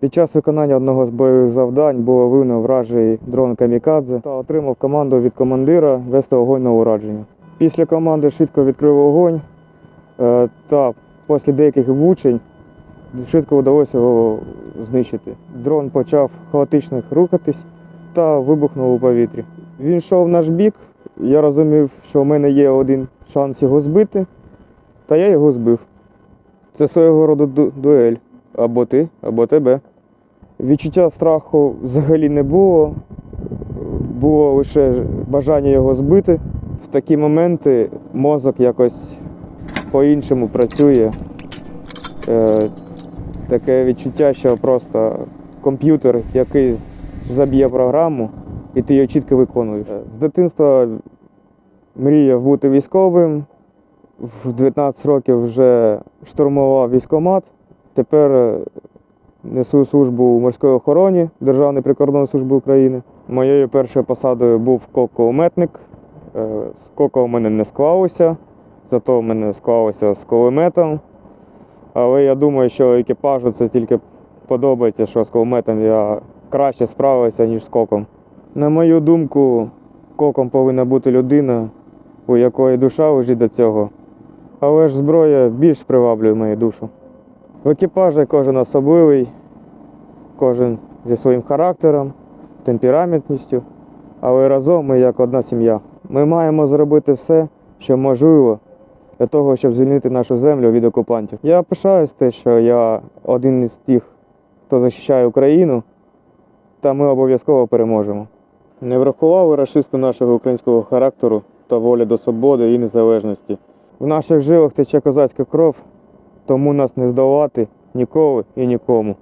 Під час виконання одного з бойових завдань було виявлено вражий дрон Камікадзе та отримав команду від командира вести огонь на ураження. Після команди швидко відкрив вогонь е, та після деяких влучень швидко вдалося його знищити. Дрон почав хаотично рухатись та вибухнув у повітрі. Він йшов в наш бік. Я розумів, що в мене є один шанс його збити, та я його збив. Це свого роду дуель. Або ти, або тебе. Відчуття страху взагалі не було. Було лише бажання його збити. В такі моменти мозок якось по-іншому працює. Е, таке відчуття, що просто комп'ютер, який заб'є програму, і ти її чітко виконуєш. З дитинства мріяв бути військовим. В 19 років вже штурмував військкомат. Тепер е, несу службу у морській охороні Державної прикордонної служби України. Моєю першою посадою був кокометник. З коко в мене не склалося, зато в мене склалося з кулеметом. Але я думаю, що екіпажу це тільки подобається, що з кулеметом я краще справився, ніж з коком. На мою думку, коком повинна бути людина, у якої душа лежить до цього. Але ж зброя більш приваблює мою душу. В екіпажі кожен особливий, кожен зі своїм характером, темпераментністю, але разом ми як одна сім'я. Ми маємо зробити все, що можливо для того, щоб звільнити нашу землю від окупантів. Я пишаюсь те, що я один із тих, хто захищає Україну, та ми обов'язково переможемо. Не врахували расисти нашого українського характеру та волі до свободи і незалежності. В наших жилах тече козацька кров, тому нас не здолати ніколи і нікому.